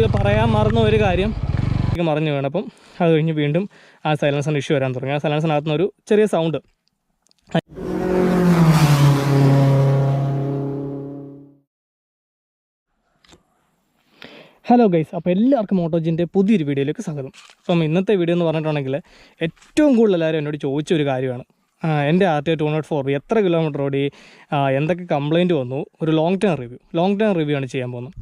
ഇത് പറയാൻ മറന്ന ഒരു കാര്യം. എനിക്ക് മറിഞ്ഞു വേണം അപ്പം അത് കഴിഞ്ഞ് വീണ്ടും ആ സൈലൻസറിന് ഇഷ്യൂ വരാൻ തുടങ്ങി. ആ സൈലൻസിനകത്ത് ഒരു ചെറിയ സൗണ്ട് ഹലോ ഗൈസ് അപ്പോൾ എല്ലാവർക്കും മോട്ടോജിന്റെ പുതിയൊരു വീഡിയോയിലേക്ക് സ്വാഗതം. അപ്പം ഇന്നത്തെ വീഡിയോ എന്ന് പറഞ്ഞിട്ടുണ്ടെങ്കിൽ ഏറ്റവും കൂടുതൽ എല്ലാവരും എന്നോട് ചോദിച്ച ഒരു കാര്യമാണ്. എന്റെ R T two nought four എത്ര കിലോമീറ്റർ ഓടി എന്തൊക്കെ കംപ്ലയിന്റ് വന്നു ഒരു long term review long term review ആണ് ചെയ്യാൻ പോകുന്നത്.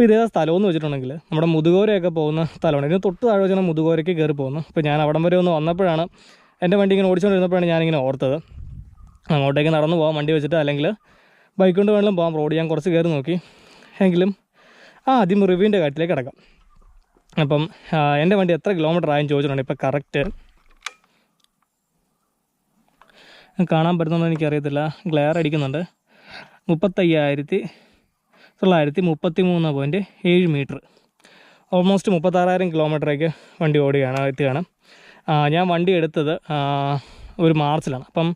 അപ്പോൾ ഇതേ സ്ഥലം എന്ന് വെച്ചിട്ടുണ്ടെങ്കിൽ നമ്മുടെ മുതുകോരയൊക്കെ പോകുന്ന സ്ഥലമാണ്. ഇതിന് തൊട്ട് താഴെ വെച്ചാൽ മുതുകോരയ്ക്ക് കയറി പോകുന്നു അപ്പോൾ ഞാൻ അവിടം വരെ ഒന്ന് വന്നപ്പോഴാണ് എന്റെ വണ്ടി ഇങ്ങനെ ഓടിച്ചുകൊണ്ടിരുന്നപ്പോഴാണ് ഞാനിങ്ങനെ ഓർത്തത്. അങ്ങോട്ടേക്ക് നടന്നു പോകാം വണ്ടി വെച്ചിട്ട് അല്ലെങ്കിൽ ബൈക്ക് കൊണ്ട് വേണമെങ്കിലും പോകാം റോഡ് ഞാൻ കുറച്ച് കയറി നോക്കി. എങ്കിലും ആ ആദ്യം റിവ്യൂവിന്റെ കാര്യത്തിലേക്ക് കിടക്കാം. അപ്പം എന്റെ വണ്ടി എത്ര കിലോമീറ്റർ ആയെന്ന് ചോദിച്ചിട്ടുണ്ട് ഇപ്പോൾ കറക്റ്റ് കാണാൻ പറ്റുന്നുണ്ടോ എനിക്കറിയത്തില്ല. ഗ്ലെയർ അടിക്കുന്നുണ്ട്. മുപ്പത്തയ്യായിരത്തി തൊള്ളായിരത്തി മുപ്പത്തി മൂന്ന് പോയിന്റ് ഏഴ് മീറ്റർ ഓൾമോസ്റ്റ് മുപ്പത്താറായിരം കിലോമീറ്ററേക്ക് വണ്ടി ഓടുകയാണ് എത്തുകയാണ് ഞാൻ വണ്ടി എടുത്തത് ഒരു മാർച്ചിലാണ്. അപ്പം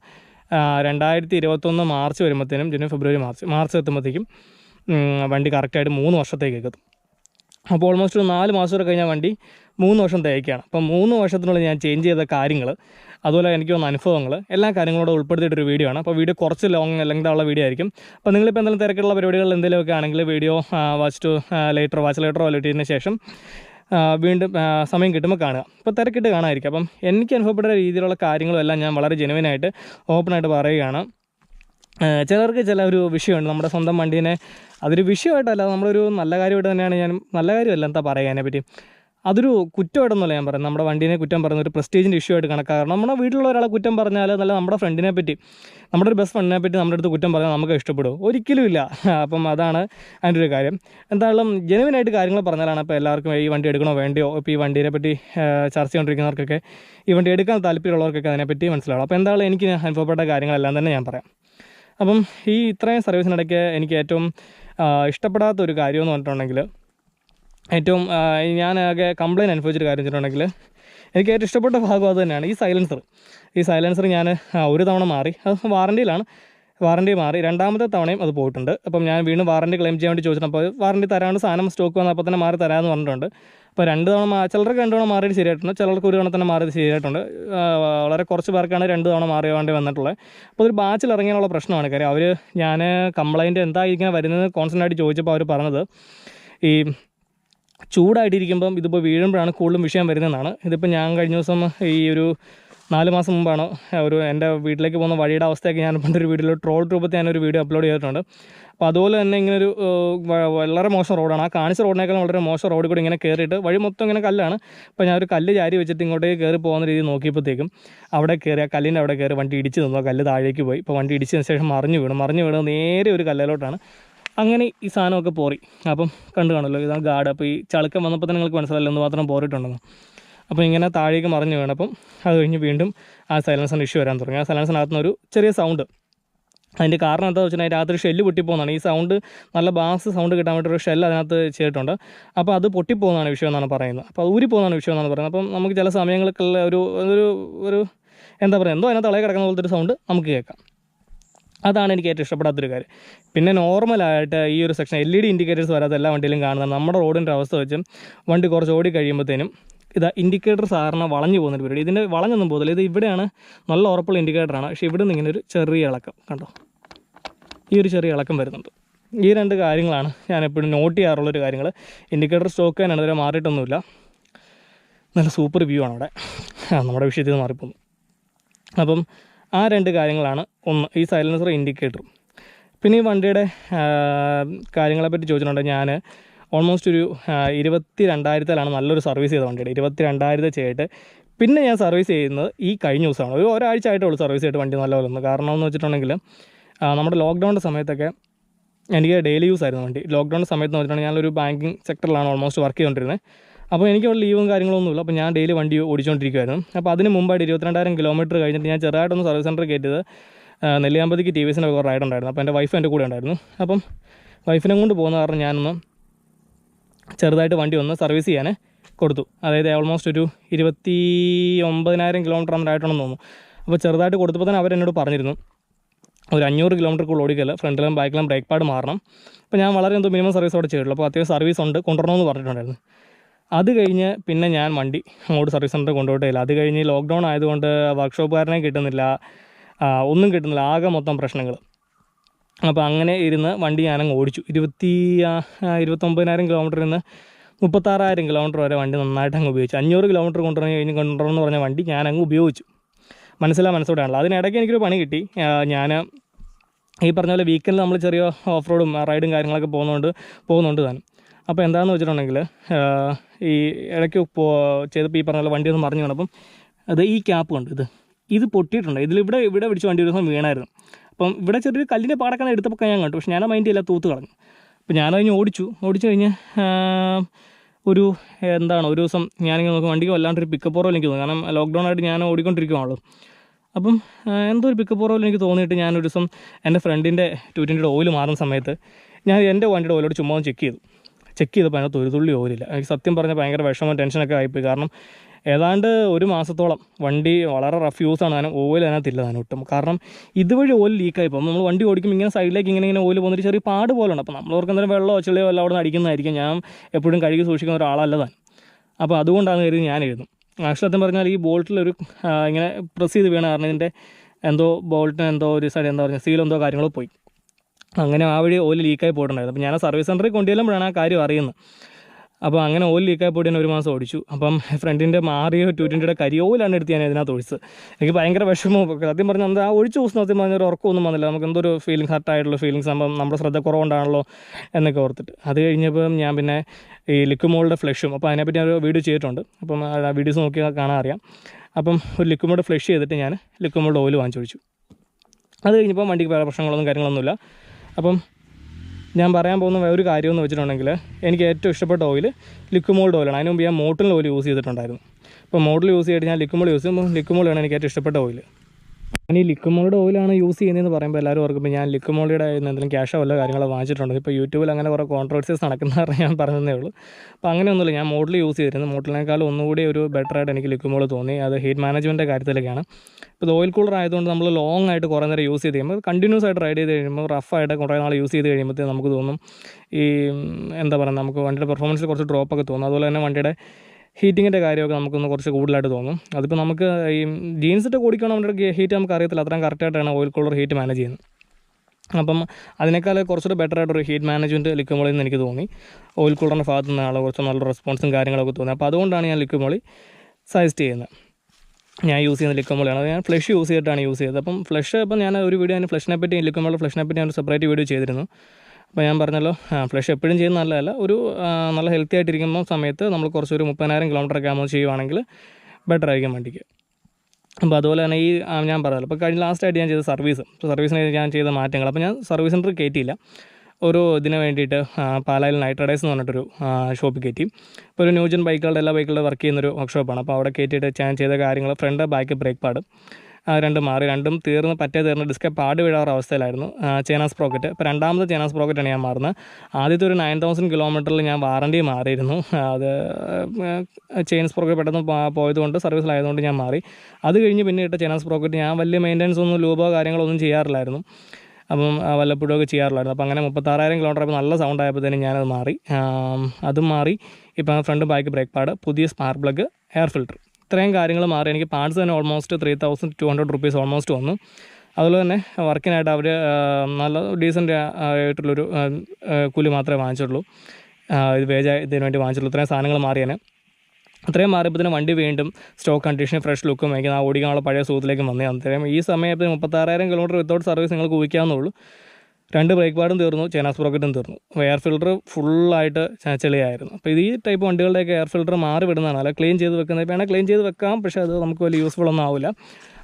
രണ്ടായിരത്തി ഇരുപത്തൊന്ന് മാർച്ച് വരുമ്പോഴത്തേനും ജനുവരി ഫെബ്രുവരി മാർച്ച് മാർച്ച് എത്തുമ്പോഴത്തേക്കും വണ്ടി കറക്റ്റായിട്ട് മൂന്ന് വർഷത്തേക്ക് എത്തും. അപ്പോൾ ഓൾമോസ്റ്റ് ഒരു നാല് മാസം വരെ കഴിഞ്ഞാൽ വണ്ടി മൂന്ന് വർഷം തേക്കാണ്. അപ്പം മൂന്ന് വർഷത്തിനുള്ളിൽ ഞാൻ ചേഞ്ച് ചെയ്ത കാര്യങ്ങൾ അതുപോലെ എനിക്ക് വന്ന അനുഭവങ്ങൾ എല്ലാ കാര്യങ്ങളോട് ഉൾപ്പെടുത്തിയിട്ടൊരു വീഡിയോ ആണ്. അപ്പോൾ വീഡിയോ കുറച്ച് ലോങ് ലെങ്ത് ഉള്ള വീഡിയോ ആയിരിക്കും. അപ്പോൾ നിങ്ങളിപ്പോൾ എന്തെങ്കിലും തിരക്കുള്ള പരിപാടികൾ എന്തെങ്കിലുമൊക്കെ ആണെങ്കിൽ video watch to later watch ലേറ്ററോ ഇട്ടതിന് ശേഷം വീണ്ടും സമയം കിട്ടുമ്പോൾ കാണുക. അപ്പോൾ തിരക്കിട്ട് കാണാമായിരിക്കും. അപ്പം എനിക്ക് അനുഭവപ്പെട്ട രീതിയിലുള്ള കാര്യങ്ങളും എല്ലാം ഞാൻ വളരെ ജെനുവിനായിട്ട് ഓപ്പണായിട്ട് പറയുകയാണ്. ചിലർക്ക് ചില ഒരു വിഷയമുണ്ട്. നമ്മുടെ സ്വന്തം വണ്ടീനെ അതൊരു വിഷയമായിട്ടല്ല നമ്മളൊരു നല്ല കാര്യമായിട്ട് തന്നെയാണ് ഞാൻ നല്ല കാര്യമല്ല എന്താ പറയുക അതിനെപ്പറ്റി? അതൊരു കുറ്റമായിട്ടൊന്നുമല്ല ഞാൻ പറയുന്നത്. നമ്മുടെ വണ്ടീനെ കുറ്റം പറയുന്ന ഒരു പ്രസ്റ്റേജിന്റെ ഇഷ്യൂ ആയിട്ട് കണക്കാക്കണം. നമ്മുടെ വീട്ടിലുള്ള ഒരാളെ കുറ്റം പറഞ്ഞാൽ നല്ല നമ്മുടെ ഫ്രണ്ടിനെ പറ്റി നമ്മുടെ ഒരു ബെസ്റ്റ് ഫ്രണ്ടിനെ പറ്റി നമ്മുടെ അടുത്ത് കുറ്റം പറഞ്ഞാൽ നമുക്ക് ഇഷ്ടപ്പെടും. ഒരിക്കലും ഇല്ല. അപ്പം അതാണ് അതിന്റെ ഒരു കാര്യം. എന്തായാലും ജെനുവിനായിട്ട് കാര്യങ്ങൾ പറഞ്ഞാലാണ് അപ്പോൾ എല്ലാവർക്കും ഈ വണ്ടി എടുക്കണോ വേണ്ടിയോ? ഇപ്പോൾ ഈ വണ്ടീനെ പറ്റി ചർച്ച ചെയ്തുകൊണ്ടിരിക്കുന്നവർക്കൊക്കെ ഈ വണ്ടി എടുക്കാൻ താല്പര്യമുള്ളവർക്കൊക്കെ അതിനെപ്പറ്റി മനസ്സിലാവും അപ്പോൾ എന്തായാലും എനിക്ക് അനുഭവപ്പെട്ട കാര്യങ്ങളെല്ലാം തന്നെ ഞാൻ പറയാം. അപ്പം ഈ ഇത്രയും സർവീസിനിടയ്ക്ക് എനിക്ക് ഏറ്റവും ഇഷ്ടപ്പെടാത്ത ഒരു കാര്യമെന്ന് പറഞ്ഞിട്ടുണ്ടെങ്കിൽ ഏറ്റവും ഞാൻ ആകെ കംപ്ലയിന്റ് അനുഭവിച്ചൊരു കാര്യം വെച്ചിട്ടുണ്ടെങ്കിൽ എനിക്ക് ഏറ്റവും ഇഷ്ടപ്പെട്ട ഭാഗം അത് തന്നെയാണ് ഈ സൈലൻസർ ഈ സൈലൻസർ ഞാൻ ഒരു തവണ മാറി. അത് വാറണ്ടിയിലാണ് വാറണ്ടി മാറി. രണ്ടാമത്തെ തവണയും അത് പോയിട്ടുണ്ട്. അപ്പം ഞാൻ വീണ്ടും വാറണ്ടി ക്ലെയിം ചെയ്യാൻ വേണ്ടി ചോദിച്ചിട്ടുണ്ട് അപ്പോൾ വാറണ്ടി തരാണ്ട് സാധനം സ്റ്റോക്ക് വന്നപ്പോൾ തന്നെ മാറി തരാമെന്ന് പറഞ്ഞിട്ടുണ്ട്. അപ്പോൾ രണ്ട് തവണ ചിലർക്ക് രണ്ട് തവണ മാറിയത് ശരിയായിട്ടുണ്ട്. ചിലർക്ക് ഒരു തവണ തന്നെ മാറിയത് ശരിയായിട്ടുണ്ട്. വളരെ കുറച്ച് പേർക്കാണ് രണ്ട് തവണ മാറി വേണ്ടി വന്നിട്ടുള്ളത്. അപ്പോൾ ഒരു ബാച്ചിൽ ഇറങ്ങാനുള്ള പ്രശ്നമാണ് കാര്യം. അവർ ഞാൻ കംപ്ലയിന്റ് എന്തായിരിക്കും വരുന്നത് ആയിട്ട് ചോദിച്ചപ്പോൾ അവർ പറഞ്ഞത് ഈ ചൂടായിട്ടിരിക്കുമ്പം ഇതിപ്പോൾ വീഴുമ്പോഴാണ് കൂടുതലും വിഷയം വരുന്നതെന്നാണ്. ഇതിപ്പോൾ ഞാൻ കഴിഞ്ഞ ദിവസം ഈ ഒരു നാല് മാസം മുമ്പാണ് ഒരു എന്റെ വീട്ടിലേക്ക് പോകുന്ന വഴിയുടെ അവസ്ഥയൊക്കെ ഞാൻ പണ്ടൊരു വീഡിയോയിൽ ട്രോൾ രൂപത്തിൽ ഞാനൊരു വീഡിയോ അപ്ലോഡ് ചെയ്തിട്ടുണ്ട്. അപ്പോൾ അതുപോലെ തന്നെ ഇങ്ങനെ ഒരു വളരെ മോശം റോഡാണ്. ആ കാണിച്ച റോഡിനേക്കാളും വളരെ മോശം റോഡിൽ കൂടി ഇങ്ങനെ കയറിയിട്ട് വഴി മൊത്തം ഇങ്ങനെ കല്ലാണ്. അപ്പോൾ ഞാൻ ഒരു കല്ല് ചാരി വെച്ചിട്ട് ഇങ്ങോട്ടേക്ക് കയറി പോകുന്ന രീതി നോക്കിയപ്പോഴത്തേക്കും അവിടെ കയറി ആ കല്ലിന്റെ അവിടെ കയറി വണ്ടി ഇടിച്ച് നിന്നു. കല്ല് താഴേക്ക് പോയി. ഇപ്പോൾ വണ്ടി ഇടിച്ചതിന് ശേഷം മറിഞ്ഞു വീണു. മറിഞ്ഞു വീണത് നേരെ ഒരു കല്ലിലോട്ടാണ്. അങ്ങനെ ഈ സാധനമൊക്കെ പോറി. അപ്പം കണ്ടു കാണുമല്ലോ ഇതാണ് ഗാർഡ്. അപ്പോൾ ഈ ചളുക്കം വന്നപ്പോൾ തന്നെ നിങ്ങൾക്ക് മനസ്സിലായില്ല എന്ന് മാത്രം പോറിയിട്ടുണ്ടെന്ന്. അപ്പോൾ ഇങ്ങനെ താഴേക്ക് മറിഞ്ഞു അപ്പം അത് കഴിഞ്ഞ് വീണ്ടും ആ സൈലൻസറിന് ഇഷ്യൂ വരാൻ തുടങ്ങി. ആ സൈലൻസറിനകത്തുനിന്ന് ഒരു ചെറിയ സൗണ്ട് അതിന്റെ കാരണം എന്താ വെച്ചാൽ രാത്രി ഷെല്ല് പൊട്ടിപ്പോകുന്നതാണ് ഈ സൗണ്ട് നല്ല ബാസ് സൗണ്ട് കിട്ടാൻ വേണ്ടി ഒരു ഷെല്ല് അതിനകത്ത് ചെയ്തിട്ടുണ്ട്. അപ്പോൾ അത് പൊട്ടിപ്പോകുന്നതാണ് വിഷയം എന്നാണ് പറയുന്നത്. അപ്പോൾ ഊരി പോകുന്നതാണ് വിഷയം എന്നാണ് പറയുന്നത്. അപ്പം നമുക്ക് ചില സമയങ്ങൾക്കുള്ള ഒരു ഒരു ഒരു എന്താ പറയുക എന്തോ അതിനകത്ത് ഇളകി കിടക്കുന്ന പോലത്തെ ഒരു സൗണ്ട് നമുക്ക് കേൾക്കാം. അതാണ് എനിക്ക് ഏറ്റവും ഇഷ്ടപ്പെടാത്തൊരു കാര്യം. പിന്നെ നോർമലായിട്ട് ഈ ഒരു section L E D indicators വരാത്ത എല്ലാ വണ്ടിയിലും കാണുന്നത് നമ്മുടെ റോഡിന്റെ അവസ്ഥ വെച്ചും വണ്ടി കുറച്ച് ഓടി കഴിയുമ്പോഴത്തേനും ഇതാ ഇൻഡിക്കേറ്റർ സാറിന് വളഞ്ഞു പോകുന്ന ഒരു പരിപാടി ഇതിന്റെ വളഞ്ഞൊന്നും പോകുന്നില്ല ഇത് ഇവിടെയാണ് നല്ല ഉറപ്പുള്ള ഇൻഡിക്കേറ്ററാണ് പക്ഷേ ഇവിടെ നിന്ന് ഇങ്ങനെ ഒരു ചെറിയ ഇളക്കം കണ്ടോ? ഈ ഒരു ചെറിയ ഇളക്കം വരുന്നുണ്ട്. ഈ രണ്ട് കാര്യങ്ങളാണ് ഞാൻ എപ്പോഴും നോട്ട് ചെയ്യാറുള്ളൊരു കാര്യങ്ങൾ ഇൻഡിക്കേറ്റർ സ്റ്റോക്ക് തന്നെയാണ് ഇതുവരെ മാറിയിട്ടൊന്നുമില്ല. നല്ല സൂപ്പർ വ്യൂ ആണ് അവിടെ. നമ്മുടെ വിഷയത്തിൽ നിന്ന് മാറിപ്പോന്നു അപ്പം ആ രണ്ട് കാര്യങ്ങളാണ്. ഒന്ന് ഈ സൈലൻസർ ഇൻഡിക്കേറ്ററും പിന്നെ ഈ വണ്ടിയുടെ കാര്യങ്ങളെപ്പറ്റി ചോദിച്ചിട്ടുണ്ട്. ഞാൻ ഓൾമോസ്റ്റ് ഒരു ഇരുപത്തി രണ്ടായിരത്തിലാണ് നല്ലൊരു സർവീസ് ചെയ്ത വണ്ടിയുടെ. ഇരുപത്തി രണ്ടായിരത്തി ചെയ്തിട്ട് പിന്നെ ഞാൻ സർവീസ് ചെയ്യുന്നത് ഈ കഴിഞ്ഞ ദിവസമാണ്. ഒരു ഒരാഴ്ച ആയിട്ടുള്ളൂ സർവീസ് ചെയ്തിട്ട് വണ്ടി നല്ലപോലെ ഒന്ന് കാരണം എന്ന് വെച്ചിട്ടുണ്ടെങ്കിൽ നമ്മുടെ ലോക്ക്ഡൗണിന്റെ സമയത്തൊക്കെ എനിക്ക് ഡെയിലി യൂസ് ആയിരുന്നു വണ്ടി. ലോക്ക്ഡൗൺ സമയത്ത് എന്ന് വെച്ചിട്ടുണ്ടെങ്കിൽ ഞാനൊരു ബാങ്കിങ് സെക്ടറിലാണ് ഓൾമോസ്റ്റ് വർക്ക് ചെയ്തുകൊണ്ടിരുന്നത് അപ്പോൾ എനിക്ക് അവിടെ ലീവും കാര്യങ്ങളൊന്നുമില്ല. അപ്പോൾ ഞാൻ ഡെയിലി വണ്ടി ഓടിച്ചുകൊണ്ടിരിക്കുമായിരുന്നു അപ്പോൾ അതിന് മുമ്പായിട്ട് ഇരുപത്തിരണ്ടായിരം കിലോമീറ്റർ കഴിഞ്ഞിട്ട് ഞാൻ ചെറുതായിട്ടൊന്ന് സർവീസ് സെന്റർ കയറ്റിയത് നെല്ലിയാമ്പതിക്ക് ടി വി എസിന്റെ ഒക്കെ റൈഡ് ഉണ്ടായിരുന്നു. അപ്പോൾ എന്റെ വൈഫ് എന്റെ കൂടെ ഉണ്ടായിരുന്നു. അപ്പം വൈഫിനെ കൊണ്ട് പോകുന്ന കാരണം ഞാനൊന്ന് ചെറുതായിട്ട് വണ്ടി ഒന്ന് സർവീസ് ചെയ്യാൻ കൊടുത്തു. അതായത് ഓൾമോസ്റ്റ് ഒരു ഇരുപത്തി ഒമ്പതിനായിരം കിലോമീറ്റർ അന്നേരമായിട്ടുണ്ടെന്ന് തോന്നുന്നു. അപ്പോൾ ചെറുതായിട്ട് കൊടുത്തപ്പോൾ തന്നെ അവരെന്നോട് പറഞ്ഞിരുന്നു ഒരു അഞ്ഞൂറ് കിലോമീറ്റർ ഓടിക്കല്ല ഫ്രണ്ടിലും ബാക്കിലും ബ്രേക്ക് പാഡ് മാറണം. അപ്പോൾ ഞാൻ വളരെ എന്തോ മിനിമം സർവീസ് അവിടെ ചെയ്തിട്ടുള്ളൂ. അപ്പോൾ അത്യാവശ്യം സർവീസ് ഉണ്ട് കൊണ്ടുവരണമെന്ന് പറഞ്ഞിട്ടുണ്ടായിരുന്നു. അത് കഴിഞ്ഞ് പിന്നെ ഞാൻ വണ്ടി അങ്ങോട്ട് സർവീസ് സെന്ററിൽ കൊണ്ടുപോയിട്ടില്ല അത് കഴിഞ്ഞ് ലോക്ക്ഡൗൺ ആയതുകൊണ്ട് വർക്ക്ഷോപ്പുകാരനെ കിട്ടുന്നില്ല. ഒന്നും കിട്ടുന്നില്ല. ആകെ മൊത്തം പ്രശ്നങ്ങൾ അപ്പോൾ അങ്ങനെ ഇരുന്ന് വണ്ടി ഞാനങ്ങ് ഓടിച്ചു. ഇരുപത്തി ഇരുപത്തൊമ്പതിനായിരം കിലോമീറ്ററിൽ നിന്ന് മുപ്പത്താറായിരം കിലോമീറ്റർ വരെ വണ്ടി നന്നായിട്ട് അങ്ങ് ഉപയോഗിച്ചു. അഞ്ഞൂറ് കിലോമീറ്റർ കൊണ്ടുവന്ന് കഴിഞ്ഞ് കൊണ്ടുവരണമെന്ന് പറഞ്ഞ വണ്ടി ഞാനങ്ങ് ഉപയോഗിച്ചു. മനസ്സിലാ മനസ്സോടെയാണല്ലോ. അതിനിടയ്ക്ക് എനിക്കൊരു പണി കിട്ടി. ഞാൻ ഈ പറഞ്ഞ പോലെ വീക്കെൻഡിൽ നമ്മൾ ചെറിയ ഓഫ് റോഡും റൈഡും കാര്യങ്ങളൊക്കെ പോകുന്നുണ്ട് പോകുന്നുണ്ട് താനും അപ്പോൾ എന്താണെന്ന് വെച്ചിട്ടുണ്ടെങ്കിൽ ഈ ഇടയ്ക്ക് പോ ചെയ്തപ്പോൾ ഈ പറഞ്ഞ വണ്ടി ഒന്ന് മറിഞ്ഞു വീണപ്പം അത് ഈ ക്യാപ്പ് ഉണ്ട് ഇത്. ഇത് പൊട്ടിയിട്ടുണ്ട്. ഇതിൽ ഇവിടെ ഇവിടെ പിടിച്ച് വണ്ടി ഒരു ദിവസം വീണായിരുന്നു. അപ്പം ഇവിടെ ചെറിയൊരു കല്ലിന്റെ പാടക്കാൻ എടുത്തപ്പോൾ ഞാൻ കണ്ടു. പക്ഷേ ഞാൻ മൈൻഡ് ചെയ്യില്ല തൂത്ത് കളഞ്ഞു. ഞാൻ കഴിഞ്ഞ് ഓടിച്ചു. ഓടിച്ചു കഴിഞ്ഞ് ഒരു എന്താണ് ഒരു ദിവസം ഞാനിങ്ങനെ നോക്കും വണ്ടിക്ക് വല്ലാണ്ടൊരു പിക്കപ്പ് ഓറോ എനിക്ക് തോന്നുന്നു കാരണം ലോക്ക്ഡൗൺ ആയിട്ട് ഞാൻ ഓടിക്കൊണ്ടിരിക്കുവാണല്ലോ. അപ്പം എന്തോ ഒരു പിക്കപ്പ് ഓറോ എനിക്ക് തോന്നിയിട്ട് ഞാനൊരു ദിവസം എന്റെ ഫ്രണ്ടിന്റെ ടു ട്വന്റിയുടെ ഓയിൽ മാറുന്ന സമയത്ത് ഞാൻ എന്റെ വണ്ടിയുടെ ഓയിലോട് ചുമ്മാ ചെക്ക് ചെയ്തു. ചെക്ക് ചെയ്തപ്പോൾ അതിനകത്ത് ഒരു തുള്ളി ഓയിലില്ല. എനിക്ക് സത്യം പറഞ്ഞാൽ ഭയങ്കര വിഷമം ടെൻഷനൊക്കെ ആയിപ്പോയി. കാരണം ഏതാണ്ട് ഒരു മാസത്തോളം വണ്ടി വളരെ റഫ് യൂസാണ് അതിന് ഓയിൽ അതിനകത്തില്ല അതിന് ഒട്ടും. കാരണം ഇതുവഴി ഓയിൽ ലീക്കായി പോകും നമ്മൾ വണ്ടി ഓടിക്കുമ്പോൾ ഇങ്ങനെ സൈഡിലേക്ക് ഇങ്ങനെ ഇങ്ങനെ ഓയിൽ പോകുന്നൊരു ചെറിയ പാട് പോലുണ്ട് അപ്പോൾ നമ്മൾ എന്തെങ്കിലും വെള്ളമോ ചെളിയോ എല്ലാം അവിടെ നിന്ന് അടിക്കുന്നതായിരിക്കും. ഞാൻ എപ്പോഴും കഴുകി സൂക്ഷിക്കുന്ന ഒരാളല്ല താൻ. അപ്പോൾ അതുകൊണ്ടാണ് കരുതി ഞാൻ എഴുതും ആക്ച്വലി സത്യം പറഞ്ഞാൽ ഈ ബോൾട്ടിലൊരു ഇങ്ങനെ പ്രസ് ചെയ്ത് വീണ കാരണം ഇതിന്റെ എന്തോ ബോൾട്ടിന് എന്തോ ഒരു സൈഡ് എന്താ പറയുക സീലെന്തോ കാര്യങ്ങളോ പോയി. അങ്ങനെ ആ വഴി ഓയിൽ ലീക്കായി പോയിട്ടുണ്ടായിരുന്നു. അപ്പോൾ ഞാൻ സർവീസ് സെന്ററിൽ കൊണ്ടുവരുമ്പോഴാണ് ആ കാര്യം അറിയുന്നത്. അപ്പോൾ അങ്ങനെ ഓയിൽ ലീക്കായി പോയിട്ട് ഞാൻ ഒരു മാസം ഓടിച്ചു. അപ്പം ഫ്രണ്ടിന്റെ മാറിയ ടു ട്വന്റിയുടെ കരിയോലാണ് എടുത്ത് ഞാൻ ഇതിനകത്ത് ഒഴിച്ചത്. എനിക്ക് ഭയങ്കര വിഷമവും. സത്യം പറഞ്ഞാൽ എന്താ ഒഴിച്ച ദിവസം സത്യം പറഞ്ഞാൽ ഒരു ഉറക്കമൊന്നും വന്നില്ല. നമുക്ക് എന്തോ ഒരു ഫീലിംഗ് ഹർട്ടായിട്ടുള്ള ഫീലിങ്സ് ആകുമ്പം നമ്മുടെ ശ്രദ്ധ കുറവുണ്ടാണല്ലോ എന്നൊക്കെ ഓർത്തിട്ട്. അത് കഴിഞ്ഞപ്പം ഞാൻ പിന്നെ ഈ ലിക്വിമോളുടെ ഫ്ലഷും അപ്പോൾ അതിനെപ്പറ്റി ഒരു വീഡിയോ ചെയ്തിട്ടുണ്ട്. അപ്പം ആ വീഡിയോസ് നോക്കി കാണാൻ അറിയാം. അപ്പം ഒരു ലിക്വിമോളുടെ ഫ്ലഷ് ചെയ്തിട്ട് ഞാൻ ലിക്വിമോളുടെ ഓയിൽ വാങ്ങിച്ചൊഴിച്ചു അത് കഴിഞ്ഞപ്പോൾ വണ്ടിക്ക് വേറെ പ്രശ്നങ്ങളൊന്നും കാര്യങ്ങളൊന്നുമില്ല. അപ്പം ഞാൻ പറയാൻ പോകുന്ന ഒരു കാര്യം എന്ന് വെച്ചിട്ടുണ്ടെങ്കിൽ എനിക്ക് ഏറ്റവും ഇഷ്ടപ്പെട്ട ഓയിൽ ലിക്വിമോൾഡ് ഓയിലാണ്. അതിന് മുമ്പ് ഞാൻ മോട്ടിൽ ഓയിൽ യൂസ് ചെയ്തിട്ടുണ്ടായിരുന്നു. അപ്പോൾ മോട്ടിൽ യൂസ് ചെയ്തിട്ട് ഞാൻ ലിക്വിമോൾ യൂസ് ചെയ്യുമ്പോൾ ലിക്വിമോളാണ് എനിക്ക് ഏറ്റവും ഇഷ്ടപ്പെട്ട ഓയിൽ. ഞാൻ ഈ ലിക്കുമോളുടെ ഓയിലാണ് യൂസ് ചെയ്യുന്നതെന്ന് പറയുമ്പോൾ എല്ലാവരും ഓർക്കുമ്പോൾ ഞാൻ ലിക്കുമോളിയുടെ എന്തെങ്കിലും ക്യാഷോ വല്ല കാര്യങ്ങളോ വാങ്ങിച്ചിട്ടുണ്ട്? ഇപ്പോൾ യൂട്യൂബിൽ അങ്ങനെ കുറേ കോൺട്രവേഴ്സീസ് നടക്കുന്ന കാരണം ഞാൻ പറഞ്ഞതേ ഉള്ളൂ. അപ്പോൾ അങ്ങനെയൊന്നുമില്ല ഞാൻ മോഡൽ യൂസ് ചെയ്തിരുന്നു. മോഡലിനേക്കാൾ ഒന്നുകൂടി ഒരു ബെറ്റർ ആയിട്ട് എനിക്ക് ലിക്കുമോൾ തോന്നി. അത് ഹീറ്റ് മാനേജ്മെന്റിന്റെ കാര്യത്തിലൊക്കെയാണ്. ഇപ്പോൾ ഓയിൽ കൂളർ ആയതുകൊണ്ട് നമ്മൾ ലോങ് ആയിട്ട് കുറേ നേരം യൂസ് ചെയ്ത് കഴിയുമ്പോൾ കണ്ടിന്യൂസ് ആയിട്ട് റൈഡ് ചെയ്ത് കഴിയുമ്പോൾ റഫായിട്ട് കുറേ നാൾ യൂസ് ചെയ്ത് കഴിയുമ്പോഴത്തേക്ക് നമുക്ക് തോന്നും ഈ എന്താ പറയുക നമുക്ക് വണ്ടിയുടെ പെർഫോമൻസിൽ കുറച്ച് ഡ്രോപ്പൊക്കെ തോന്നും. അതുപോലെ തന്നെ വണ്ടിയുടെ ഹീറ്റിങ്ങിന്റെ കാര്യമൊക്കെ നമുക്കൊന്ന് കുറച്ച് കൂടുതലായിട്ട് തോന്നും. അതിപ്പോൾ നമുക്ക് ഈ ജീൻസിട്ട് കൂടിക്കണം വണ്ടിയുടെ ഹീറ്റ് നമുക്ക് അറിയത്തില്ല. അത്രയും കറക്റ്റായിട്ടാണ് ഓയിൽ കൂളർ ഹീറ്റ് മാനേജ് ചെയ്യുന്നത്. അപ്പം അതിനേക്കാൾ കുറച്ചുകൂടെ ബെറ്റർ ആയിട്ടൊരു ഹീറ്റ് മാനേജ്മെന്റ് ലിക്വിമോളിൽ നിന്ന് എനിക്ക് തോന്നി. ഓയിൽ കൂളറിന്റെ ഭാഗത്തു നിന്നാണ് കുറച്ച് നല്ല റെസ്പോൺസും കാര്യങ്ങളൊക്കെ തോന്നി അപ്പോൾ അതുകൊണ്ടാണ് ഞാൻ ലിക്വിമോളി സജസ്റ്റ് ചെയ്യുന്നത്. ഞാൻ യൂസ് ചെയ്യുന്ന ലിക്വിമോളിയാണ് അത് ഞാൻ ഫ്ലഷ് യൂസ് ചെയ്തിട്ടാണ് യൂസ് ചെയ്തത്. അപ്പം ഫ്ലഷ് ഇപ്പം ഞാൻ ഒരു വീഡിയോ ഞാൻ ഫ്ലഷിനെ പറ്റി ലിക്വിമോളുടെ ഫ്ലഷിനെ പറ്റി ഞാൻ സെപ്പറേറ്റ് വീഡിയോ ചെയ്തിരുന്നു. അപ്പോൾ ഞാൻ പറഞ്ഞല്ലോ ഫ്ലഷ് എപ്പോഴും ചെയ്യുന്ന നല്ലതല്ല. ഒരു നല്ല ഹെൽത്തി ആയിട്ടിരിക്കുന്ന സമയത്ത് നമ്മൾ കുറച്ചൊരു മുപ്പതിനായിരം കിലോമീറ്റർ ഒക്കെ ആകുമ്പോൾ ചെയ്യുവാണെങ്കിൽ ബെറ്റർ ആയിരിക്കും വണ്ടിക്ക്. അപ്പോൾ അതുപോലെ തന്നെ ഈ ഞാൻ പറഞ്ഞല്ലോ അപ്പോൾ കഴിഞ്ഞ ലാസ്റ്റ് ആയിട്ട് ഞാൻ ചെയ്ത സർവീസ് സർവീസിന് ഞാൻ ചെയ്ത മാറ്റങ്ങൾ. അപ്പോൾ ഞാൻ സർവീസ് സെന്റർ കയറ്റിയില്ല. ഒരു ഇതിന് വേണ്ടിയിട്ട് പാലായിൽ റൈഡേഴ്സ് എന്ന് പറഞ്ഞിട്ടൊരു ഷോപ്പ് കയറ്റി. ഇപ്പോൾ ഒരു ന്യൂജൻ ബൈക്കുകളുടെ എല്ലാ ബൈക്കുകളുടെ വർക്ക് ചെയ്യുന്നൊരു വർക്ക്ഷോപ്പാണ് അപ്പോൾ അവിടെ കയറ്റിയിട്ട് ഞാൻ ചെയ്ത കാര്യങ്ങൾ ഫ്രണ്ട് ബാക്ക് ബ്രേക്ക് ആ, രണ്ടും മാറി രണ്ടും തീർന്ന് പറ്റേ തീർന്ന് ഡിസ്ക് പാട് വീഴാറ് അവസ്ഥയിലായിരുന്നു. ചേനാസ് പ്രോക്കറ്റ് ഇപ്പോൾ രണ്ടാമത്തെ ചേനാസ് പ്രോക്കറ്റാണ് ഞാൻ മാറുന്നത്. ആദ്യത്തെ ഒരു നയൻ തൗസൻഡ് കിലോമീറ്ററിൽ ഞാൻ വാറണ്ടി മാറിയിരുന്നു. അത് ചെയിൻസ് പ്രോക്കറ്റ് പെട്ടെന്ന് പോയതുകൊണ്ട് സർവീസിലായതുകൊണ്ട് ഞാൻ മാറി. അത് കഴിഞ്ഞ് പിന്നെ ഇട്ട ചേനാസ് പ്രോക്കറ്റ് ഞാൻ വലിയ മെയിന്റനൻസ് ഒന്നും ലൂബോ കാര്യങ്ങളൊന്നും ചെയ്യാറില്ലായിരുന്നു. അപ്പം വല്ലപ്പോഴും ഒക്കെ ചെയ്യാറുള്ളായിരുന്നു അപ്പോൾ അങ്ങനെ മുപ്പത്താറായിരം കിലോമീറ്റർ നല്ല സൗണ്ട് ആയപ്പോഴത്തേനും ഞാനത് മാറി. അതും മാറി. ഇപ്പം ഫ്രണ്ട് ബാക്ക് ബ്രേക്ക് പാഡ് പുതിയ സ്പാർക്ക് പ്ലഗ് എയർ ഫിൽറ്റർ ഇത്രയും കാര്യങ്ങൾ മാറി. എനിക്ക് പാർട്സ് തന്നെ almost three thousand two hundred rupees almost വന്നു. അതുപോലെ തന്നെ വർക്കിനായിട്ട് അവർ നല്ല ഡീസന്റ് ആയിട്ടുള്ളൊരു കൂലി മാത്രമേ വാങ്ങിച്ചുള്ളൂ. ഇത് വേജ ഇതിന് വേണ്ടി വാങ്ങിച്ചുള്ളൂ. ഇത്രയും സാധനങ്ങൾ മാറിയാണ് അത്രയും മാറിയപ്പോൾ വണ്ടി വീണ്ടും സ്റ്റോക്ക് കണ്ടീഷൻ ഫ്രഷ് ലുക്കും എനിക്ക് ആ ഓടിക്കാനുള്ള പഴയ സുഹൃത്തിലേക്ക് വന്നേ. അത്രയും ഈ സമയത്ത് മുപ്പത്താറായിരം കിലോമീറ്റർ വിത്തൗട്ട് സർവീസ് നിങ്ങൾക്ക് ഊഹിക്കാവുന്നുള്ളൂ രണ്ട് ബ്രേക്ക് പാഡും തീർന്നു ചേനാസ് പ്രോക്കറ്റും തീർന്നു. എയർ ഫിൽറ്റർ ഫുള്ളായിട്ട് ചെളിയായിരുന്നു അപ്പോൾ ഈ ടൈപ്പ് വണ്ടികളുടെയൊക്കെ എയർ ഫിൽറ്റർ മാറി വിടുന്നതാണ്. അല്ല ക്ലീൻ ചെയ്ത് വെക്കുന്നത് വേണേൽ ക്ലീൻ ചെയ്ത് വെക്കാം പക്ഷേ അത് നമുക്ക് വലിയ യൂസ്ഫുൾ ഒന്നും ആവില്ല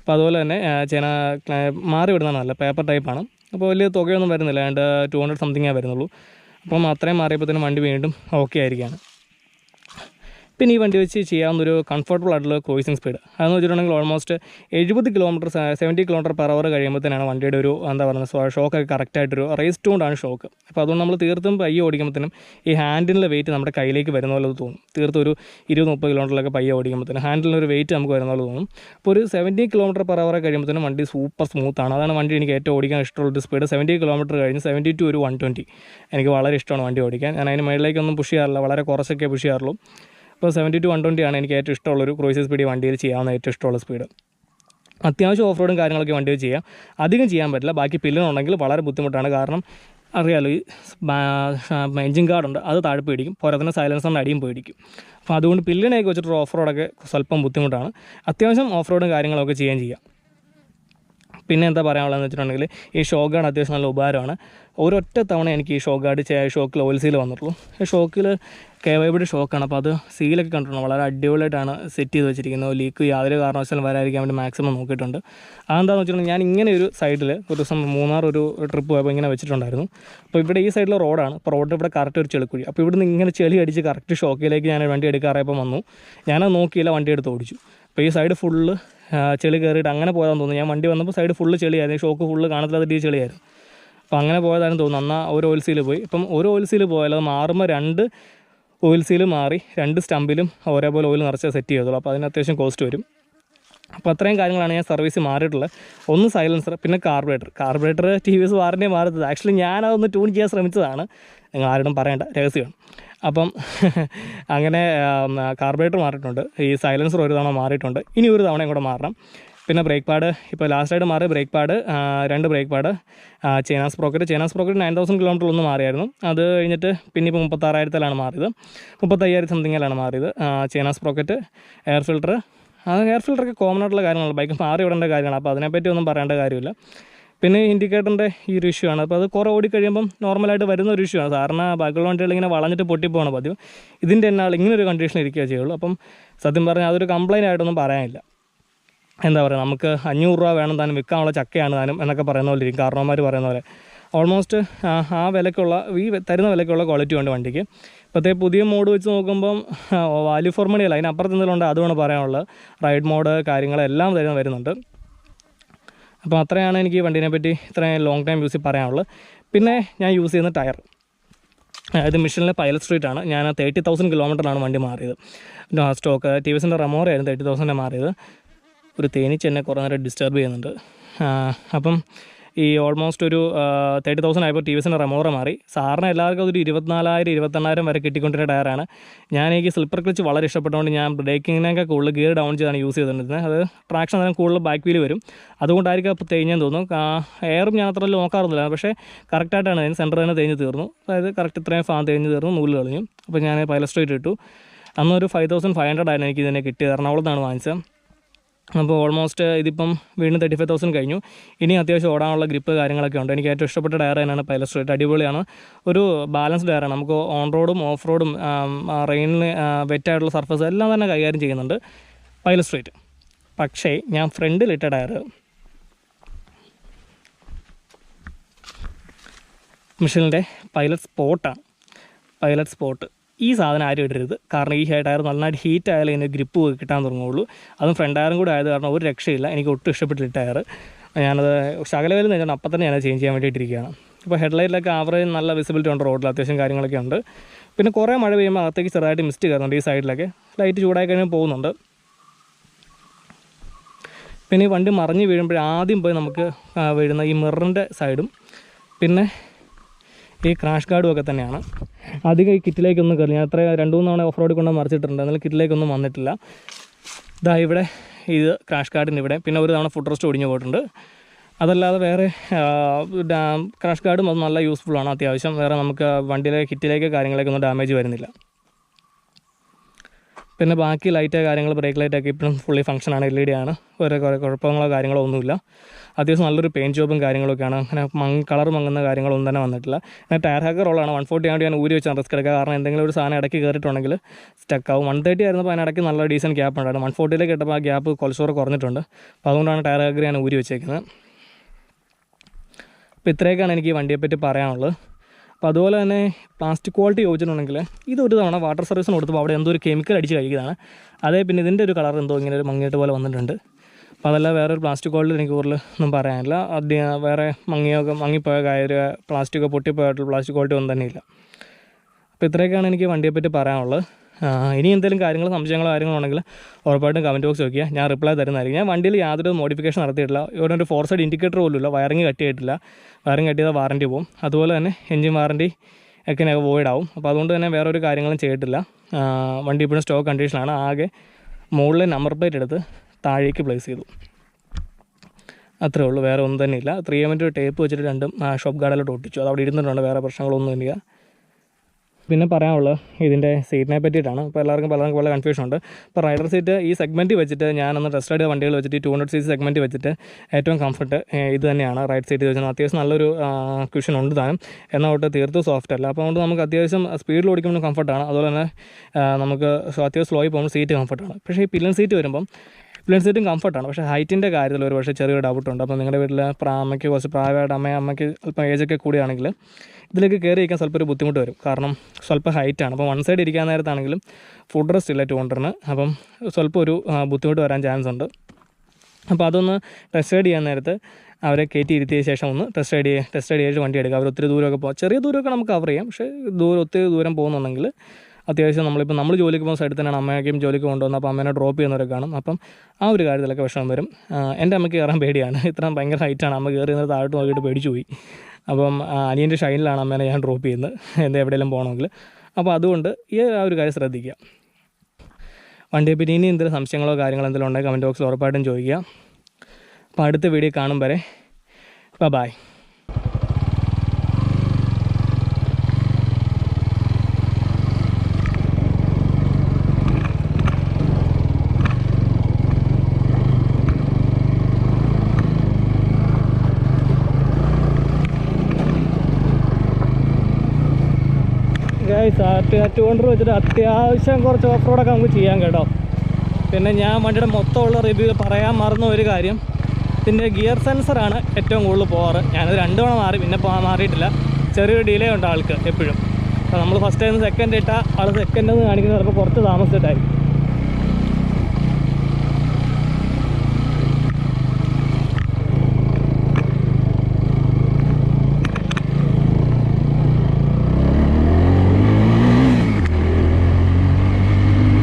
അപ്പോൾ അതുപോലെ തന്നെ ചെന മാറി വിടുന്നതാണ് അല്ല പേപ്പർ ടൈപ്പാണ് അപ്പോൾ വലിയ തുകയൊന്നും വരുന്നില്ല ഏതാണ്ട് ടു ഹൺഡ്രഡ് സംതിങ്ങേ വരുന്നുള്ളൂ. അപ്പം അത്രയും മാറിയപ്പോൾ തന്നെ വണ്ടി വീണ്ടും ഓക്കെ ആയിരിക്കുകയാണ്. പിന്നെ ഈ വണ്ടി വെച്ച് ചെയ്യാവുന്നൊരു കംഫർട്ടബിൾ ആയിട്ടുള്ള ക്രോസിംഗ് സ്പീഡ് അതെന്ന് വെച്ചിട്ടുണ്ടെങ്കിൽ ഓൾമോസ്റ്റ് എഴുപത് kilometre seventy kilometre per hour കഴിയുമ്പോഴത്തേനാണ് വണ്ടിയുടെ ഒരു എന്താ പറയുക ഷോക്കൊക്കെ കറക്റ്റായിട്ടൊരു റേസ് ടൂണ്ടാണ് ഷോക്ക് അപ്പോൾ അതുകൊണ്ട് നമ്മൾ തീർത്തും പയ്യ ഓടിക്കുമ്പോഴത്തേനും ഈ ഹാൻഡിലിന്റെ വെയിറ്റ് നമ്മുടെ കയ്യിലേക്ക് വരുന്ന പോലെ തോന്നും. തീർത്തും ഒരു ഇരുപത് മുപ്പത് കിലോമീറ്ററിലൊക്കെ പയ്യ ഓടിക്കുമ്പോഴത്തേനും ഹാൻഡിലിന് ഒരു വെയിറ്റ് നമുക്ക് വരുന്ന പോലെ തോന്നും. അപ്പോൾ ഒരു സെവന്റി കിലോമീറ്റർ പെർ അവർ കഴിയുമ്പോഴത്തേനും വണ്ടി സൂപ്പർ സ്മൂത്താണ് അതാണ് വണ്ടി എനിക്ക് ഏറ്റവും ഓടിക്കാൻ ഇഷ്ടമുള്ള സ്പീഡ് സെവന്റി കിലോമീറ്റർ കഴിഞ്ഞ് സെവന്റി ടു ഒരു വൺ ട്വന്റി എനിക്ക് വളരെ ഇഷ്ടമാണ് വണ്ടി ഓടിക്കാൻ. ഞാൻ അതിന് മുകളിലേക്കൊന്നും പുഷ് ചെയ്യാറില്ല. വളരെ കുറച്ചൊക്കെ പുഷ് ചെയ്യാറുള്ളൂ. അപ്പോൾ സെവന്റി ടു വൺ ട്വന്റി ആണ് എനിക്ക് ഏറ്റവും ഇഷ്ടമുള്ളൊരു ക്രൂയിസ് സ്പീഡ് വണ്ടിയിൽ ചെയ്യാവുന്ന ഏറ്റവും ഇഷ്ടമുള്ള സ്പീഡ് അത്യാവശ്യം ഓഫ് റോഡും കാര്യങ്ങളൊക്കെ വണ്ടിയിൽ ചെയ്യാം. അധികം ചെയ്യാൻ പറ്റില്ല. ബാക്കി പില്ലിനുണ്ടെങ്കിൽ വളരെ ബുദ്ധിമുട്ടാണ്. കാരണം അറിയാലോ ഈ എഞ്ചിൻ കാർഡുണ്ട് അത് താഴെ പേടിക്കും പോരാത്തന്നെ സൈലൻസറിന്റെ അടിയും പേടിക്കും അപ്പോൾ അതുകൊണ്ട് പില്ലിനെയൊക്കെ വെച്ചിട്ട് ഓഫ് റോഡൊക്കെ സ്വല്പം ബുദ്ധിമുട്ടാണ്. അത്യാവശ്യം ഓഫ് റോഡും കാര്യങ്ങളൊക്കെ ചെയ്യാൻ ചെയ്യാം. പിന്നെ എന്താ പറയാനുള്ളതെന്ന് വെച്ചിട്ടുണ്ടെങ്കിൽ ഈ ഷോക്ക് ഗാർഡ് അത്യാവശ്യം നല്ല ഉപകാരമാണ്. ഒരൊറ്റ തവണ എനിക്ക് ഈ ഷോക്ക് ഗാർഡ് ഷോക്കിൽ ഓയിൽ സീൽ വന്നിട്ടുള്ളൂ. ഈ ഷോക്കിൽ കെ വൈബിയുടെ ഷോക്കാണ്. അപ്പോൾ അത് സീലൊക്കെ കണ്ടിട്ടുണ്ട്? വളരെ അടിപൊളിയായിട്ടാണ് സെറ്റ് ചെയ്ത് വെച്ചിരിക്കുന്നത്. ലീക്ക് യാതൊരു കാരണവശാലും വരാതിരിക്കാൻ വേണ്ടി മാക്സിമം നോക്കിയിട്ടുണ്ട്. അതെന്താണെന്ന് വെച്ചിട്ടുണ്ടെങ്കിൽ ഞാൻ ഇങ്ങനെ ഒരു സൈഡിൽ ഒരു ദിവസം മൂന്നാർ ഒരു ട്രിപ്പ് പോയപ്പോൾ ഇങ്ങനെ വെച്ചിട്ടുണ്ടായിരുന്നു. അപ്പോൾ ഇവിടെ ഈ സൈഡിൽ റോഡാണ്. അപ്പോൾ റോഡ് ഇവിടെ കറക്റ്റ് ഒരു ചെളിക്കുഴി. അപ്പോൾ ഇവിടുന്ന് ഇങ്ങനെ ചെളി അടിച്ച് കറക്റ്റ് ഷോക്കിലേക്ക് ഞാൻ വണ്ടി എടുക്കാറായപ്പോൾ വന്നു. ഞാനത് നോക്കിയില്ല വണ്ടി എടുത്ത് ഓടിച്ചു. അപ്പോൾ ഈ സൈഡ് ഫുള്ള് ചെളി കയറിയിട്ട് അങ്ങനെ പോയതാണെന്ന് തോന്നുന്നു. ഞാൻ വണ്ടി വന്നപ്പോൾ സൈഡ് ഫുള്ള് ചെളിയായിരുന്നു. ഷോക്ക് ഫുള്ള് കാണത്തില്ലാത്ത രീതി ചെളിയായിരുന്നു. അപ്പോൾ അങ്ങനെ പോയതാണെന്ന് തോന്നുന്നു. അന്നാ ഒരു ഓയിൽ സീൽ പോയി. ഇപ്പം ഒരു ഓയിൽ സീൽ പോയാലും മാറുമ്പോൾ രണ്ട് ഓയിൽ സീൽ മാറി രണ്ട് സ്റ്റമ്പിലും ഒരേപോലെ ഓയിൽ നിറച്ച് സെറ്റ് ചെയ്തോളൂ. അപ്പോൾ അതിന് അത്യാവശ്യം കോസ്റ്റ് വരും. അപ്പോൾ അത്രയും കാര്യങ്ങളാണ് ഞാൻ സർവീസ് മാറിയിട്ടുള്ളത്. ഒന്ന് സൈലൻസർ പിന്നെ carburettor carburettor T V S warranty മാറുന്നത്. ആക്ച്വലി ഞാനതൊന്ന് ട്യൂൺ ചെയ്യാൻ ശ്രമിച്ചതാണ്. നിങ്ങൾ ആരോടും പറയേണ്ട രഹസ്യമാണ്. അപ്പം അങ്ങനെ കാർബറേറ്റർ മാറിയിട്ടുണ്ട്. ഈ സൈലൻസർ ഒരു തവണ മാറിയിട്ടുണ്ട്. ഇനി ഒരു തവണയും കൂടെ മാറണം. പിന്നെ ബ്രേക്ക് പാഡ്. ഇപ്പോൾ ലാസ്റ്റായിട്ട് മാറിയ ബ്രേക്ക് പാഡ് രണ്ട് brake pad. Chain sprocket chain sprocket nine thousand kilometre ഒന്ന് മാറിയായിരുന്നു. അത് കഴിഞ്ഞിട്ട് പിന്നെ ഇപ്പോൾ മുപ്പത്താറായിരത്തിലാണ് മാറിയത്. മുപ്പത്തയ്യായിരത്തി സംതിങ്ങിലാണ് മാറിയത്. ചേനാസ് പ്രോക്കറ്റ് എയർ ഫിൽട്ടർ അത് എയർ ഫിൽട്ടറൊക്കെ കോമൺ ആയിട്ടുള്ള കാര്യങ്ങളാണ്. ബൈക്ക് മാറി വിടേണ്ട കാര്യമാണ് അപ്പോൾ അതിനെപ്പറ്റി ഒന്നും പറയേണ്ട കാര്യമില്ല. പിന്നെ ഇൻഡിക്കേറ്ററിന്റെ ഈ ഒരു ഇഷ്യൂ ആണ്. അപ്പോൾ അത് കുറേ ഓടി കഴിയുമ്പം നോർമലായിട്ട് വരുന്ന ഒരു ഇഷ്യൂ ആണ്. സാധാരണ ബാക്കിയുള്ള വണ്ടികൾ ഇങ്ങനെ വളഞ്ഞിട്ട് പൊട്ടിപ്പോകണം പതിവ്. ഇതിന്റെ എന്നാൽ ഇങ്ങനെ ഒരു കണ്ടീഷൻ ഇരിക്കുകയാണ് ചെയ്യുള്ളൂ. അപ്പം സത്യം പറഞ്ഞാൽ അതൊരു കംപ്ലൈന്റ് ആയിട്ടൊന്നും പറയാനില്ല. എന്താ പറയുക നമുക്ക് അഞ്ഞൂറ് രൂപ വേണം താനും വിൽക്കാനുള്ള ചക്കയാണ് താനും എന്നൊക്കെ പറയുന്ന പോലെ ഇരിക്കും കാരണവന്മാർ പറയുന്ന പോലെ. ഓൾമോസ്റ്റ് ആ വിലക്കുള്ള ഈ തരുന്ന വിലക്കുള്ള ക്വാളിറ്റി ഉണ്ട് വണ്ടിക്ക്. ഇപ്പോഴത്തെ പുതിയ മോഡ് വെച്ച് നോക്കുമ്പം വാല്യൂ ഫോർ മണി അല്ല അതിനപ്പുറത്ത് എന്തെങ്കിലും ഉണ്ട് അതുമാണ് പറയാനുള്ളത്. റൈഡ് മോഡ് കാര്യങ്ങളെല്ലാം തരുന്ന വരുന്നുണ്ട്. അപ്പോൾ അത്രയാണ് എനിക്ക് ഈ വണ്ടിനെ പറ്റി ഇത്രയും ലോങ് ടൈം യൂസ് പറയാനുള്ളത്. പിന്നെ ഞാൻ യൂസ് ചെയ്യുന്ന ടയർ അതായത് മിഷനിലെ പൈലറ്റ് സ്ട്രീറ്റ് ആണ്. ഞാൻ തേർട്ടി തൗസൻഡ് കിലോമീറ്ററിലാണ് വണ്ടി മാറിയത്. സ്റ്റോക്ക് ടി വി എസിന്റെ റെമോറായിരുന്നു തേർട്ടി തൗസൻഡ് മാറിയത്. ഒരു തേനീച്ച എന്നെ കുറേ നേരം ഡിസ്റ്റർബ് ചെയ്യുന്നുണ്ട്. അപ്പം ഈ ഓൾമോസ്റ്റ് ഒരു തേർട്ടി തൗസൻഡ് ആയപ്പോൾ ടി വി എസിന്റെ റെമോറ മാറി. സാറിന് എല്ലാവർക്കും അതൊരു ഇരുപത്തിനാലായിരം ഇരുപത്തെണ്ണായിരം വരെ കിട്ടിക്കൊണ്ടിരുന്ന ടയറാണ് ഞാൻ എനിക്ക് സ്ലിപ്പർ ക്ലച്ച് വളരെ ഇഷ്ടപ്പെട്ടുകൊണ്ട് ഞാൻ ബ്രേക്കിങ്ങിനൊക്കെ കൂടുതൽ ഗിയർ ഡൗൺ ചെയ്താണ് യൂസ് ചെയ്തിട്ടുണ്ടായിരുന്നത് അത് ട്രാക്ഷൻ അതിന് കൂടുതൽ ബാക്ക് വീൽ വരും. അതുകൊണ്ടായിരിക്കും അപ്പോൾ തേഞ്ഞെന്ന് തോന്നുന്നു. എയറും ഞാൻ അത്ര നോക്കാറൊന്നുമില്ല. പക്ഷേ കറക്റ്റായിട്ടാണ് അതിന് സെന്റർ തന്നെ തേഞ്ഞ് തീർന്നു. അതായത് കറക്റ്റ് ഇത്രയും ഫാൻ തേഞ്ഞ് തീർന്നു നൂൽ കളഞ്ഞു അപ്പോൾ ഞാൻ സ്ട്രീറ്റ് ഇട്ടു. അന്നൊരു ഫൈവ് തൗസൻഡ് ഫൈവ് ഹൺഡ്രഡ് ആയിരുന്നു എനിക്ക് ഇതിനെ കിട്ടിയത്. എറണാകുളത്താണ് വാങ്ങിച്ചത്. അപ്പോൾ ഓൾമോസ്റ്റ് ഇതിപ്പം വീണ്ടും തേർട്ടി ഫൈവ് തൗസൻഡ് കഴിഞ്ഞു. ഇനി അത്യാവശ്യം ഓടാനുള്ള ഗ്രിപ്പ് കാര്യങ്ങളൊക്കെ ഉണ്ട്. എനിക്ക് ഏറ്റവും ഇഷ്ടപ്പെട്ട ടയർ തന്നെയാണ് പൈലറ്റ് സ്ട്രേറ്റ് അടിപൊളിയാണ്. ഒരു ബാലൻസ്ഡ് ടയറാണ് നമുക്ക് ഓൺ റോഡും ഓഫ് റോഡും റെയിനിൽ വെറ്റായിട്ടുള്ള സർഫസ് എല്ലാം തന്നെ കൈകാര്യം ചെയ്യുന്നുണ്ട് പൈലറ്റ് സ്ട്രേറ്റ് പക്ഷേ ഞാൻ ഫ്രണ്ടിലിട്ട ടയർ മിഷീനിന്റെ പൈലറ്റ് സ്പോട്ടാണ് പൈലറ്റ് സ്പോട്ട് ഈ സാധനം ആരും ഇടരുത്. കാരണം ഈ ടയർ നന്നായിട്ട് ഹീറ്റ് ആയാലും ഇതിന് ഗ്രിപ്പ് കിട്ടാൻ തുടങ്ങുള്ളൂ. അതും ഫ്രണ്ട് ടയറും കൂടെ ആയത് കാരണം ഒരു രക്ഷയില്ല. എനിക്ക് ഒട്ടും ഇഷ്ടപ്പെട്ടില്ല ടയർ ഞാനത് ശകലവേൽ നിന്നാണ് അപ്പം തന്നെ ഞാൻ ചേഞ്ച് ചെയ്യാൻ വേണ്ടിയിട്ടിരിക്കുകയാണ് ഇപ്പോൾ ഹെഡ്ലൈറ്റിലൊക്കെ ആവറേജ് നല്ല വിസിബിലിറ്റി ഉണ്ട് റോഡിൽ അത്യാവശ്യം കാര്യങ്ങളൊക്കെ ഉണ്ട്. പിന്നെ കുറേ മഴ പെയ്യുമ്പോൾ അകത്തേക്ക് ചെറുതായിട്ട് മിസ്റ്റ് കയറുന്നുണ്ട് ഈ സൈഡിലൊക്കെ ലൈറ്റ് ചൂടായി കഴിഞ്ഞാൽ പോകുന്നുണ്ട്. പിന്നെ ഈ വണ്ടി മറിഞ്ഞ് വീഴുമ്പോൾ ആദ്യം പോയി നമുക്ക് വീഴുന്ന ഈ മിററിന്റെ സൈഡും പിന്നെ ഈ ക്രാഷ് ഗാർഡും ഒക്കെ തന്നെയാണ്. അധികം ഈ കിറ്റിലേക്കൊന്നും കയറി ഞാൻ അത്ര രണ്ട് മൂന്ന് തവണ ഓഫ് റോഡിൽ കൊണ്ട് മറിച്ചിട്ടുണ്ട്. എന്നാലും കിറ്റിലേക്കൊന്നും വന്നിട്ടില്ല. ഇതാ ഇവിടെ ഇത് ക്രാഷ് കാർഡിന്റെ ഇവിടെ. പിന്നെ ഒരു തവണ ഫുഡ് റെസ്റ്റ് ഒടിഞ്ഞു പോയിട്ടുണ്ട്. അതല്ലാതെ വേറെ ക്രാഷ് ഗാർഡും അത് നല്ല യൂസ്ഫുൾ ആണ്. അത്യാവശ്യം വേറെ നമുക്ക് വണ്ടിയിലെ കിറ്റിലേക്ക് കാര്യങ്ങളൊക്കെ ഡാമേജ് വരുന്നില്ല. പിന്നെ ബാക്കി ലൈറ്റ് കാര്യങ്ങൾ ബ്രേക്ക് ലൈറ്റൊക്കെ ഇപ്പോഴും ഫുള്ളി ഫംഗ്ഷനാണ് എൽ ഇ ഡി ആണ്. വേറെ കുറേ കുഴപ്പങ്ങളോ കാര്യങ്ങളോ ഒന്നുമില്ല. അത്യാവശ്യം നല്ലൊരു പെയിന്റ് ജോബും കാര്യങ്ങളൊക്കെയാണ്. അങ്ങനെ മങ് കളർ മങ്ങുന്ന കാര്യങ്ങളൊന്നും തന്നെ വന്നിട്ടില്ല. പിന്നെ ടയർ ഹാക്കർ റോളാണ് വൺ ഫോർട്ടി ആയിട്ട് ഞാൻ ഊരി വെച്ചാൽ റിസ്ക് എടുക്കുക. കാരണം എന്തെങ്കിലും ഒരു സാധനം ഇടയ്ക്ക് കയറിയിട്ടുണ്ടെങ്കിൽ സ്റ്റക്ക് ആവും. വൺ തേർട്ടി ആയിരുന്നപ്പോൾ അതിനിടയ്ക്ക് നല്ല ഡീസന്റ് ഗ്യാപ്പ് ഉണ്ടായിരുന്നു. വൺ ഫോർട്ടിയിലേക്ക് ഇട്ടപ്പോൾ ആ ഗ്യാപ്പ് കൊളസ്ട്രോൾ കുറഞ്ഞിട്ടുണ്ട്. അപ്പോൾ അതുകൊണ്ടാണ് ടയർ ഹാക്കർ ഞാൻ ഊരി വെച്ചേക്കുന്നത്. അപ്പോൾ ഇത്രയൊക്കെയാണ് എനിക്ക് ഈ വണ്ടിയെപ്പറ്റി പറയാനുള്ളത്. അപ്പോൾ അതുപോലെ തന്നെ പ്ലാസ്റ്റിക് ക്വാളിറ്റി ചോദിച്ചിട്ടുണ്ടെങ്കിൽ ഇതൊരു തവണ വാട്ടർ സർവീസിന് കൊടുത്തപ്പോൾ അവിടെ എന്തോ ഒരു കെമിക്കൽ അടിച്ച് കഴിക്കുന്നതാണ് അതേ പിന്നെ ഇതിന്റെ ഒരു കളർ എന്തോ ഇങ്ങനെ ഒരു മങ്ങിയിട്ട് പോലെ വന്നിട്ടുണ്ട്. അപ്പോൾ അതല്ല വേറെ ഒരു പ്ലാസ്റ്റിക് ക്വാളിറ്റി എനിക്ക് കൂടുതൽ ഒന്നും പറയാനില്ല. അത് വേറെ മങ്ങിയൊക്കെ മങ്ങിപ്പോയ കാര്യം പ്ലാസ്റ്റിക്കൊക്കെ പൊട്ടിപ്പോയിട്ടുള്ള പ്ലാസ്റ്റിക് ക്വാളിറ്റി ഒന്നും തന്നെ ഇല്ല അപ്പോൾ ഇത്രയൊക്കെയാണ് എനിക്ക് വണ്ടിയെപ്പറ്റി പറയാനുള്ളത്. ഇനി എന്തെങ്കിലും കാര്യങ്ങൾ സംശയങ്ങളോ കാര്യങ്ങളോ ഉണ്ടെങ്കിൽ ഉറപ്പായിട്ടും കമന്റ് ബോക്സ് നോക്കിയാൽ ഞാൻ റിപ്ലൈ തരുന്നതായിരിക്കും. ഞാൻ വണ്ടിയിൽ യാതൊരു മോഡിഫിക്കേഷൻ നടത്തിയിട്ടില്ല. ഇവിടെ ഒരു ഫോർ സൈഡ് ഇൻഡിക്കേറ്റർ പോലും ഇല്ല വയറിങ് കട്ട് ചെയ്തിട്ടില്ല വയറിങ് കട്ട് ചെയ്താൽ വാറന്റി പോകും അതുപോലെ തന്നെ എൻജിൻ വാറന്റി ഒക്കെ വോയിഡ് ആവും. അപ്പോൾ അതുകൊണ്ട് തന്നെ വേറെ ഒരു കാര്യങ്ങളും ചെയ്തിട്ടില്ല. വണ്ടി ഇപ്പോഴും സ്റ്റോക്ക് കണ്ടീഷനാണ് ആകെ മുകളിലെ നമ്പർ പ്ലേറ്റ് എടുത്ത് താഴേക്ക് പ്ലേസ് ചെയ്തു. അത്രേ ഉള്ളൂ. വേറെ ഒന്നും തന്നെ ഇല്ല. ത്രീ എമ്മിന്റെ ടേപ്പ് വെച്ചിട്ട് രണ്ടും ഷോപ്പ് ഗാർഡിലോട്ട് ഒട്ടിച്ചു. അത് അവിടെ ഇരുന്നിട്ടുണ്ട്. വേറെ പ്രശ്നങ്ങളൊന്നും ഇല്ല പിന്നെ പറയാനുള്ളത് ഇതിന്റെ സീറ്റിനെ പറ്റിയിട്ടാണ്. ഇപ്പോൾ എല്ലാവർക്കും പലർക്കും പല കൺഫ്യൂഷൻ ഉണ്ട്. ഇപ്പോൾ റൈഡർ സീറ്റ് ഈ സെഗ്മെന്റ് വെച്ചിട്ട് ഞാനൊന്ന് ടെസ്റ്റ് ചെയ്ത വണ്ടികൾ വെച്ചിട്ട് ടു ഹൺഡ്രഡ് സി സെഗ്മെന്റ് വെച്ചിട്ട് ഏറ്റവും കംഫർട്ട് ഇത് തന്നെയാണ് റൈറ്റ് സീറ്റ് വെച്ചാൽ അത്യാവശ്യം നല്ലൊരു ക്വിഷൻ ഉണ്ട് താനും. എന്നാൽ തൊട്ട് തീർത്തും സോഫ്റ്റ് അല്ല. അപ്പോൾ അതുകൊണ്ട് നമുക്ക് അത്യാവശ്യം സ്പീഡിൽ ഓടിക്കുമ്പോൾ കംഫർട്ടാണ് അതുപോലെ തന്നെ നമുക്ക് അത്യാവശ്യം സ്ലോയിൽ പോകുമ്പോൾ സീറ്റ് കംഫർട്ടാണ് പക്ഷേ ഈ പില്ലൻ സീറ്റ് വരുമ്പം പില്ലൻ സീറ്റും കംഫർട്ടാണ് പക്ഷേ ഹൈറ്റിന്റെ കാര്യത്തിൽ ഒരു പക്ഷേ ചെറിയൊരു ഡൗട്ടുണ്ട് അപ്പോൾ നിങ്ങളുടെ വീട്ടിൽ പ്രാമയ്ക്ക് കുറച്ച് പ്രായമായിട്ട് അമ്മ അമ്മയ്ക്ക് അല്പം ഏജൊക്കെ കൂടിയാണെങ്കിൽ ഇതിലേക്ക് കയറി ഇരിക്കാൻ സ്വല്പം ഒരു ബുദ്ധിമുട്ട് വരും. കാരണം സ്വല്പം ഹൈറ്റാണ് അപ്പോൾ വൺ സൈഡ് ഇരിക്കാൻ നേരത്താണെങ്കിലും ഫുഡ് റെസ്റ്റ് ഇല്ല ടൂണ്ടറിന് അപ്പം സ്വല്പം ഒരു ബുദ്ധിമുട്ട് വരാൻ ചാൻസ് ഉണ്ട്. അപ്പോൾ അതൊന്ന് ടെസ്റ്റ് റൈഡ് ചെയ്യാൻ നേരത്ത് അവരെ കയറ്റി ഇരുത്തിയ ശേഷം ഒന്ന് ടെസ്റ്റ് റൈഡ് ടെസ്റ്റ് റൈഡ് ചെയ്ത് വണ്ടി എടുക്കുക. അവർ ഒത്തിരി ദൂരമൊക്കെ പോകാം ചെറിയ ദൂരമൊക്കെ നമുക്ക് കവർ ചെയ്യാം. പക്ഷേ ദൂരം ഒത്തിരി ദൂരം പോകുന്നുണ്ടെങ്കിൽ അത്യാവശ്യം നമ്മളിപ്പോൾ നമ്മൾ ജോലിക്ക് പോകുന്ന സൈഡിൽ തന്നെയാണ് അമ്മയ്ക്കും ജോലിക്ക് കൊണ്ടുവന്ന് അപ്പോൾ അമ്മേനെ ഡ്രോപ്പ് ചെയ്യുന്നവരൊക്കെ കാണും. അപ്പം ആ ഒരു കാര്യത്തിലൊക്കെ വിഷമം വരും. എന്റെ അമ്മയ്ക്ക് കയറാൻ പേടിയാണ്. ഇത്ര ഭയങ്കര ഹൈറ്റാണ് അമ്മ കയറി നിന്ന് താഴോട്ട് നോക്കിയിട്ട് പേടിച്ചു പോയി. അപ്പം അനിയന്റെ ഷൈനിലാണ് അമ്മേനെ ഞാൻ ഡ്രോപ്പ് ചെയ്യുന്നത്. എന്താ എവിടെയെങ്കിലും പോകണമെങ്കിൽ. അപ്പോൾ അതുകൊണ്ട് ഈ ആ ഒരു കാര്യം ശ്രദ്ധിക്കുക. വണ്ടിയെ പിന്നെ ഇനി എന്തെങ്കിലും സംശയങ്ങളോ കാര്യങ്ങളോ എന്തെങ്കിലും ഉണ്ടെങ്കിൽ കമന്റ് ബോക്സിൽ ഉറപ്പായിട്ടും ചോദിക്കുക. അപ്പോൾ അടുത്ത വീഡിയോ കാണും വരെ. ബൈ ഗൈസ് ടു ഹൺഡ്രഡ് വെച്ചിട്ട് അത്യാവശ്യം കുറച്ച് ഓഫ് റോഡൊക്കെ നമുക്ക് ചെയ്യാം കേട്ടോ. പിന്നെ ഞാൻ വണ്ടിയുടെ മൊത്തമുള്ള റിവ്യൂ പറയാൻ മറന്ന ഒരു കാര്യം. ഇതിന്റെ ഗിയർ സെൻസറാണ് ഏറ്റവും കൂടുതൽ പോകാറ് ഞാനത് രണ്ട് തവണ മാറി പിന്നെ മാറിയിട്ടില്ല. ചെറിയൊരു ഡിലേ ഉണ്ട് ആൾക്ക് എപ്പോഴും. അപ്പോൾ നമ്മൾ ഫസ്റ്റ് ടൈം സെക്കൻഡ് ഇട്ടാൽ ആൾ സെക്കൻഡ് കാണിക്കുന്നത് ചിലപ്പോൾ കുറച്ച് താമസിച്ചിട്ടായിരിക്കും.